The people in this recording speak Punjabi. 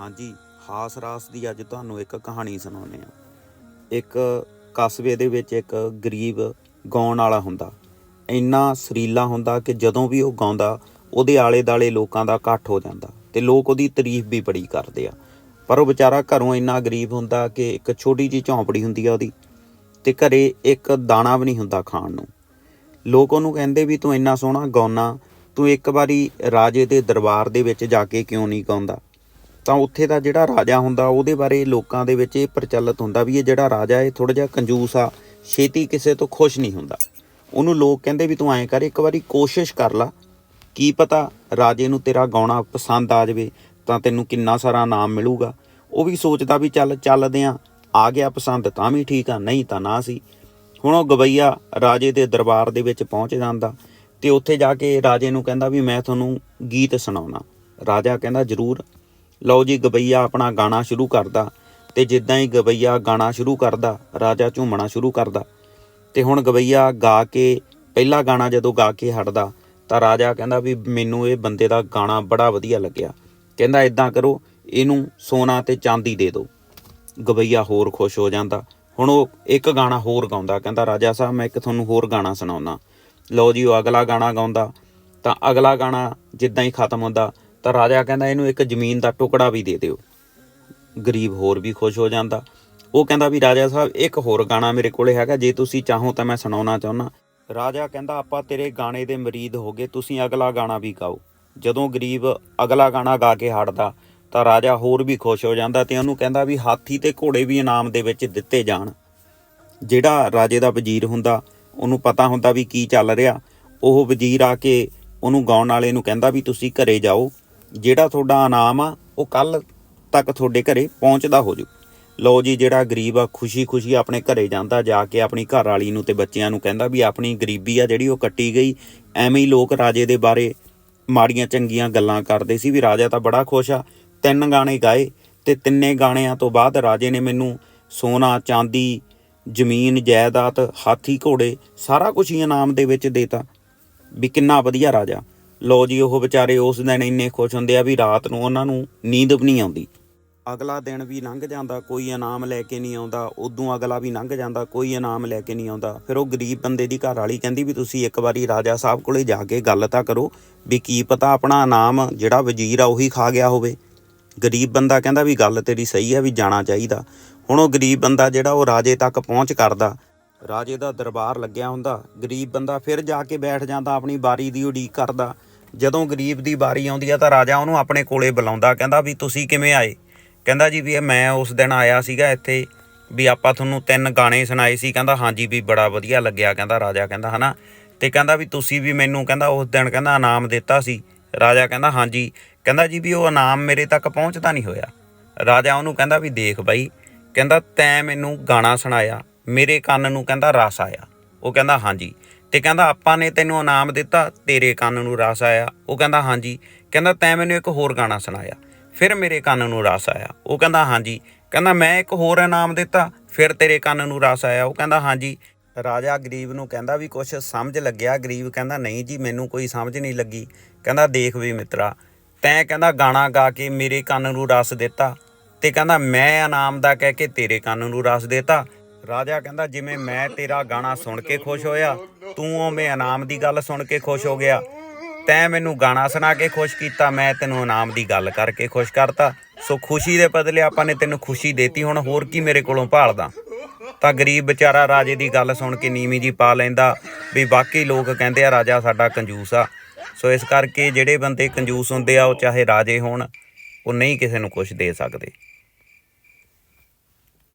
ਹਾਂਜੀ, ਹਾਸ ਰਾਸ ਦੀ ਅੱਜ ਤੁਹਾਨੂੰ ਇੱਕ ਕਹਾਣੀ ਸੁਣਾਉਂਦੇ ਆ ਇੱਕ ਕਸਬੇ ਦੇ ਵਿੱਚ ਇੱਕ ਗਰੀਬ ਗਾਉਣ ਵਾਲਾ ਹੁੰਦਾ। ਇੰਨਾ ਸਰੀਲਾ ਹੁੰਦਾ ਕਿ ਜਦੋਂ ਵੀ ਉਹ ਗਾਉਂਦਾ, ਉਹਦੇ ਆਲੇ ਦਾਲੇ ਲੋਕਾਂ ਦਾ ਇਕੱਠ ਹੋ ਜਾਂਦਾ ਤੇ ਲੋਕ ਉਹਦੀ ਤਾਰੀਫ ਵੀ ਬੜੀ ਕਰਦੇ ਆ। ਪਰ ਉਹ ਵਿਚਾਰਾ ਘਰੋਂ ਇੰਨਾ ਗਰੀਬ ਹੁੰਦਾ ਕਿ ਇੱਕ ਛੋਟੀ ਜੀ ਝੌਂਪੜੀ ਹੁੰਦੀ ਆ ਉਹਦੀ ਤੇ ਘਰੇ ਇੱਕ ਦਾਣਾ ਵੀ ਨਹੀਂ ਹੁੰਦਾ ਖਾਣ ਨੂੰ। ਲੋਕ ਉਹਨੂੰ ਕਹਿੰਦੇ ਵੀ, ਤੂੰ ਇੰਨਾ ਸੋਹਣਾ ਗਾਉਣਾ, ਤੂੰ ਇੱਕ ਵਾਰੀ ਰਾਜੇ ਦੇ ਦਰਬਾਰ ਦੇ ਵਿੱਚ ਜਾ ਕੇ ਕਿਉਂ ਨਹੀਂ ਗਾਉਂਦਾ? ਤਾਂ ਉੱਥੇ ਦਾ ਜਿਹੜਾ ਰਾਜਾ ਹੁੰਦਾ, ਉਹਦੇ ਬਾਰੇ ਲੋਕਾਂ ਦੇ ਵਿੱਚ ਇਹ ਪ੍ਰਚਲਿਤ ਹੁੰਦਾ ਵੀ ਇਹ ਜਿਹੜਾ ਰਾਜਾ ਇਹ ਥੋੜਾ ਜਿਹਾ ਕੰਜੂਸ ਆ, ਛੇਤੀ ਕਿਸੇ ਤੋਂ ਖੁਸ਼ ਨਹੀਂ ਹੁੰਦਾ। ਉਹਨੂੰ ਲੋਕ ਕਹਿੰਦੇ ਵੀ ਤੂੰ ਐਂ ਕਰ, ਇੱਕ ਵਾਰੀ ਕੋਸ਼ਿਸ਼ ਕਰ ਲਾ, ਕੀ ਪਤਾ ਰਾਜੇ ਨੂੰ ਤੇਰਾ ਗਾਉਣਾ ਪਸੰਦ ਆ ਜਾਵੇ, ਤਾਂ ਤੈਨੂੰ ਕਿੰਨਾ ਸਾਰਾ ਨਾਮ ਮਿਲੂਗਾ। ਉਹ ਵੀ ਸੋਚਦਾ ਵੀ ਚੱਲ ਚੱਲਦੇ ਆ ਆ ਗਿਆ ਪਸੰਦ ਤਾਂ ਵੀ ਠੀਕ ਆ, ਨਹੀਂ ਤਾਂ ਨਾ ਸੀ। ਹੁਣ ਉਹ ਗਵਈਆ ਰਾਜੇ ਦੇ ਦਰਬਾਰ ਦੇ ਵਿੱਚ ਪਹੁੰਚ ਜਾਂਦਾ ਤੇ ਉੱਥੇ ਜਾ ਕੇ ਰਾਜੇ ਨੂੰ ਕਹਿੰਦਾ ਵੀ ਮੈਂ ਤੁਹਾਨੂੰ ਗੀਤ ਸੁਣਾਉਣਾ। ਰਾਜਾ ਕਹਿੰਦਾ, ਜ਼ਰੂਰ। ਲਓ ਜੀ ਗਵਈਆ ਆਪਣਾ ਗਾਣਾ ਸ਼ੁਰੂ ਕਰਦਾ ਤੇ ਜਿੱਦਾਂ ਹੀ ਗਵਈਆ ਗਾਣਾ ਸ਼ੁਰੂ ਕਰਦਾ, ਰਾਜਾ ਝੂਮਣਾ ਸ਼ੁਰੂ ਕਰਦਾ। ਤੇ ਹੁਣ ਗਵਈਆ ਗਾ ਕੇ, ਪਹਿਲਾ ਗਾਣਾ ਜਦੋਂ ਗਾ ਕੇ ਹਟਦਾ, ਤਾਂ ਰਾਜਾ ਕਹਿੰਦਾ ਵੀ ਮੈਨੂੰ ਇਹ ਬੰਦੇ ਦਾ ਗਾਣਾ ਬੜਾ ਵਧੀਆ ਲੱਗਿਆ। ਕਹਿੰਦਾ ਇਦਾਂ ਕਰੋ, ਇਹਨੂੰ ਸੋਨਾ ਤੇ ਚਾਂਦੀ ਦੇ ਦਿਓ। ਗਵਈਆ ਹੋਰ ਖੁਸ਼ ਹੋ ਜਾਂਦਾ। ਹੁਣ ਉਹ ਇੱਕ ਗਾਣਾ ਹੋਰ ਗਾਉਂਦਾ, ਕਹਿੰਦਾ ਰਾਜਾ ਸਾਹਿਬ ਮੈਂ ਇੱਕ ਤੁਹਾਨੂੰ ਹੋਰ ਗਾਣਾ ਸੁਣਾਉਣਾ ਲਓ ਜੀ ਉਹ ਅਗਲਾ ਗਾਣਾ ਗਾਉਂਦਾ, ਤਾਂ ਅਗਲਾ ਗਾਣਾ ਜਿੱਦਾਂ ਹੀ ਖਤਮ ਹੁੰਦਾ ਤਾਂ ਰਾਜਾ ਕਹਿੰਦਾ ਇਹਨੂੰ ਇੱਕ ਜ਼ਮੀਨ ਦਾ ਟੁਕੜਾ ਵੀ ਦੇ ਦਿਓ। ਗਰੀਬ ਹੋਰ ਵੀ ਖੁਸ਼ ਹੋ ਜਾਂਦਾ। ਉਹ ਕਹਿੰਦਾ ਵੀ ਰਾਜਾ ਸਾਹਿਬ, ਇੱਕ ਹੋਰ ਗਾਣਾ ਮੇਰੇ ਕੋਲੇ ਹੈਗਾ, ਜੇ ਤੁਸੀਂ ਚਾਹੋ ਤਾਂ ਮੈਂ ਸੁਣਾਉਣਾ ਚਾਹੁੰਦਾ। ਰਾਜਾ ਕਹਿੰਦਾ, ਆਪਾਂ ਤੇਰੇ ਗਾਣੇ ਦੇ ਮਰੀਦ ਹੋ ਗਏ, ਤੁਸੀਂ ਅਗਲਾ ਗਾਣਾ ਵੀ ਗਾਓ। ਜਦੋਂ ਗਰੀਬ ਅਗਲਾ ਗਾਣਾ ਗਾ ਕੇ ਹਟਦਾ, ਤਾਂ ਰਾਜਾ ਹੋਰ ਵੀ ਖੁਸ਼ ਹੋ ਜਾਂਦਾ ਤੇ ਉਹਨੂੰ ਕਹਿੰਦਾ ਵੀ ਹਾਥੀ ਤੇ ਘੋੜੇ ਵੀ ਇਨਾਮ ਦੇ ਵਿੱਚ ਦਿੱਤੇ ਜਾਣ। ਜਿਹੜਾ ਰਾਜੇ ਦਾ ਵਜ਼ੀਰ ਹੁੰਦਾ, ਉਹਨੂੰ ਪਤਾ ਹੁੰਦਾ ਵੀ ਕੀ ਚੱਲ ਰਿਹਾ। ਉਹ ਵਜ਼ੀਰ ਆ ਕੇ ਉਹਨੂੰ ਗਾਉਣ ਵਾਲੇ ਨੂੰ ਕਹਿੰਦਾ ਵੀ ਤੁਸੀਂ ਘਰੇ ਜਾਓ। ਜਿਹੜਾ ਤੁਹਾਡਾ ਇਨਾਮ ਆ, ਉਹ ਕੱਲ ਤੱਕ ਤੁਹਾਡੇ ਘਰੇ ਪਹੁੰਚਦਾ ਹੋ ਜੂ। ਲਓ ਜੀ, ਜਿਹੜਾ ਗਰੀਬ ਆ, ਖੁਸ਼ੀ-ਖੁਸ਼ੀ ਆਪਣੇ ਘਰੇ ਜਾਂਦਾ, ਜਾ ਕੇ ਆਪਣੀ ਘਰ ਵਾਲੀ ਨੂੰ ਤੇ ਬੱਚਿਆਂ ਨੂੰ ਕਹਿੰਦਾ ਵੀ ਆਪਣੀ ਗਰੀਬੀ ਆ ਜਿਹੜੀ ਉਹ ਕੱਟੀ ਗਈ। ਐਵੇਂ ਹੀ ਲੋਕ ਰਾਜੇ ਦੇ ਬਾਰੇ ਮਾੜੀਆਂ ਚੰਗੀਆਂ ਗੱਲਾਂ ਕਰਦੇ ਸੀ ਵੀ ਰਾਜਾ ਤਾਂ ਬੜਾ ਖੁਸ਼ ਆ। ਤਿੰਨ ਗਾਣੇ ਗਾਏ ਤੇ ਤਿੰਨੇ ਗਾਣਿਆਂ ਤੋਂ ਬਾਅਦ ਰਾਜੇ ਨੇ ਮੈਨੂੰ ਸੋਨਾ, ਚਾਂਦੀ, ਜ਼ਮੀਨ, ਜਾਇਦਾਦ, ਹਾਥੀ, ਘੋੜੇ ਸਾਰਾ ਕੁਝ ਹੀ ਇਨਾਮ ਦੇ ਵਿੱਚ ਦੇਤਾ। ਵੀ ਕਿੰਨਾ ਵਧੀਆ ਰਾਜਾ। ਲੋ ਜੀ, ਉਹ ਵਿਚਾਰੇ ਉਸ ਦਿਨ ਇੰਨੇ ਖੁਸ਼ ਹੁੰਦੇ ਆ ਵੀ ਰਾਤ ਨੂੰ ਉਹਨਾਂ ਨੂੰ ਨੀਂਦ ਵੀ ਨਹੀਂ ਆਉਂਦੀ। ਅਗਲਾ ਦਿਨ ਵੀ ਲੰਘ ਜਾਂਦਾ, ਕੋਈ ਇਨਾਮ ਲੈ ਕੇ ਨਹੀਂ ਆਉਂਦਾ, ਉਦੋਂ ਅਗਲਾ ਵੀ ਲੰਘ ਜਾਂਦਾ, ਕੋਈ ਇਨਾਮ ਲੈ ਕੇ ਨਹੀਂ ਆਉਂਦਾ। ਫਿਰ ਉਹ ਗਰੀਬ ਬੰਦੇ ਦੀ ਘਰ ਵਾਲੀ ਕਹਿੰਦੀ ਵੀ ਤੁਸੀਂ ਇੱਕ ਵਾਰੀ ਰਾਜਾ ਸਾਹਿਬ ਕੋਲੇ ਜਾ ਕੇ ਗੱਲ ਤਾਂ ਕਰੋ ਵੀ ਕੀ ਪਤਾ ਆਪਣਾ ਇਨਾਮ ਜਿਹੜਾ ਵਜ਼ੀਰ ਆ ਉਹੀ ਖਾ ਗਿਆ ਹੋਵੇ। ਗਰੀਬ ਬੰਦਾ ਕਹਿੰਦਾ ਵੀ ਗੱਲ ਤੇਰੀ ਸਹੀ ਆ ਵੀ ਜਾਣਾ ਚਾਹੀਦਾ। ਹੁਣ ਉਹ ਗਰੀਬ ਬੰਦਾ ਜਿਹੜਾ ਉਹ ਰਾਜੇ ਤੱਕ ਪਹੁੰਚ ਕਰਦਾ। ਰਾਜੇ ਦਾ ਦਰਬਾਰ ਲੱਗਿਆ ਹੁੰਦਾ, ਗਰੀਬ ਬੰਦਾ ਫਿਰ ਜਾ ਕੇ ਬੈਠ ਜਾਂਦਾ, ਆਪਣੀ ਬਾਰੀ ਦੀ ਉਡੀਕ ਕਰਦਾ। ਜਦੋਂ ਗਰੀਬ ਦੀ ਵਾਰੀ ਆਉਂਦੀ ਆ ਤਾਂ ਰਾਜਾ ਉਹਨੂੰ ਆਪਣੇ ਕੋਲੇ ਬੁਲਾਉਂਦਾ, ਕਹਿੰਦਾ ਵੀ ਤੁਸੀਂ ਕਿਵੇਂ ਆਏ? ਕਹਿੰਦਾ ਜੀ ਵੀ ਇਹ ਮੈਂ ਉਸ ਦਿਨ ਆਇਆ ਸੀਗਾ ਇੱਥੇ ਵੀ ਆਪਾਂ ਤੁਹਾਨੂੰ ਤਿੰਨ ਗਾਣੇ ਸੁਣਾਏ ਸੀ। ਕਹਿੰਦਾ ਹਾਂਜੀ ਵੀ ਬੜਾ ਵਧੀਆ ਲੱਗਿਆ, ਕਹਿੰਦਾ ਰਾਜਾ ਕਹਿੰਦਾ, ਹਨਾ? ਤੇ ਕਹਿੰਦਾ ਵੀ ਤੁਸੀਂ ਵੀ ਮੈਨੂੰ ਕਹਿੰਦਾ ਉਸ ਦਿਨ ਕਹਿੰਦਾ ਇਨਾਮ ਦਿੱਤਾ ਸੀ। ਰਾਜਾ ਕਹਿੰਦਾ ਹਾਂਜੀ। ਕਹਿੰਦਾ ਜੀ ਵੀ ਉਹ ਇਨਾਮ ਮੇਰੇ ਤੱਕ ਪਹੁੰਚਦਾ ਨਹੀਂ ਹੋਇਆ। ਰਾਜਾ ਉਹਨੂੰ ਕਹਿੰਦਾ ਵੀ ਦੇਖ ਬਾਈ, ਕਹਿੰਦਾ ਤੈਂ ਮੈਨੂੰ ਗਾਣਾ ਸੁਣਾਇਆ, ਮੇਰੇ ਕੰਨ ਨੂੰ ਕਹਿੰਦਾ ਰਸ ਆਇਆ। ਉਹ ਕਹਿੰਦਾ ਹਾਂਜੀ। ਤੇ ਕਹਿੰਦਾ, ਆਪਾਂ ਨੇ ਤੈਨੂੰ ਇਨਾਮ ਦਿੱਤਾ, ਤੇਰੇ ਕੰਨ ਨੂੰ ਰਸ ਆਇਆ। ਉਹ ਕਹਿੰਦਾ, ਹਾਂਜੀ। ਕਹਿੰਦਾ, ਤੈਂ ਮੈਨੂੰ ਇੱਕ ਹੋਰ ਗਾਣਾ ਸੁਣਾਇਆ। ਫਿਰ ਮੇਰੇ ਕੰਨ ਨੂੰ ਰਸ ਆਇਆ। ਉਹ ਕਹਿੰਦਾ, ਹਾਂਜੀ। ਕਹਿੰਦਾ, ਮੈਂ ਇੱਕ ਹੋਰ ਇਨਾਮ ਦਿੱਤਾ, ਫਿਰ ਤੇਰੇ ਕੰਨ ਨੂੰ ਰਸ ਆਇਆ। ਉਹ ਕਹਿੰਦਾ, ਹਾਂਜੀ। ਰਾਜਾ ਗਰੀਬ ਨੂੰ ਕਹਿੰਦਾ ਵੀ ਕੁਛ ਸਮਝ ਲੱਗਿਆ। ਗਰੀਬ ਕਹਿੰਦਾ, ਨਹੀਂ ਜੀ, ਮੈਨੂੰ ਕੋਈ ਸਮਝ ਨਹੀਂ ਲੱਗੀ। ਕਹਿੰਦਾ, ਦੇਖ ਵੀ ਮਿੱਤਰਾ। ਤੈਂ ਕਹਿੰਦਾ, ਗਾਣਾ ਗਾ ਕੇ ਮੇਰੇ ਕੰਨ ਨੂੰ ਰਸ ਦਿੱਤਾ। ਤੇ ਕਹਿੰਦਾ, ਮੈਂ ਇਨਾਮ ਦਾ ਕਹਿ ਕੇ ਤੇਰੇ ਕੰਨ ਨੂੰ ਰਸ ਦਿੱਤਾ। ਰਾਜਾ ਕਹਿੰਦਾ, ਜਿਵੇਂ ਮੈਂ ਤੇਰਾ ਗਾਣਾ ਸੁਣ ਕੇ ਖੁਸ਼ ਹੋਇਆ, ਤੂੰ ਉਵੇਂ ਇਨਾਮ ਦੀ ਗੱਲ ਸੁਣ ਕੇ ਖੁਸ਼ ਹੋ ਗਿਆ। ਤੈਂ ਮੈਨੂੰ ਗਾਣਾ ਸੁਣਾ ਕੇ ਖੁਸ਼ ਕੀਤਾ, ਮੈਂ ਤੈਨੂੰ ਇਨਾਮ ਦੀ ਗੱਲ ਕਰਕੇ ਖੁਸ਼ ਕਰਤਾ। ਸੋ ਖੁਸ਼ੀ ਦੇ ਬਦਲੇ ਆਪਾਂ ਨੇ ਤੈਨੂੰ ਖੁਸ਼ੀ ਦੇਤੀ, ਹੁਣ ਹੋਰ ਕੀ ਮੇਰੇ ਕੋਲੋਂ ਭਾਲਦਾ? ਤਾਂ ਗਰੀਬ ਵਿਚਾਰਾ ਰਾਜੇ ਦੀ ਗੱਲ ਸੁਣ ਕੇ ਨੀਵੀਂ ਜੀ ਪਾ ਲੈਂਦਾ। ਵੀ ਬਾਕੀ ਲੋਕ ਕਹਿੰਦੇ ਆ, ਰਾਜਾ ਸਾਡਾ ਕੰਜੂਸ ਆ। ਸੋ ਇਸ ਕਰਕੇ ਜਿਹੜੇ ਬੰਦੇ ਕੰਜੂਸ ਹੁੰਦੇ ਆ, ਉਹ ਚਾਹੇ ਰਾਜੇ ਹੋਣ, ਉਹ ਨਹੀਂ ਕਿਸੇ ਨੂੰ ਕੁਝ ਦੇ ਸਕਦੇ।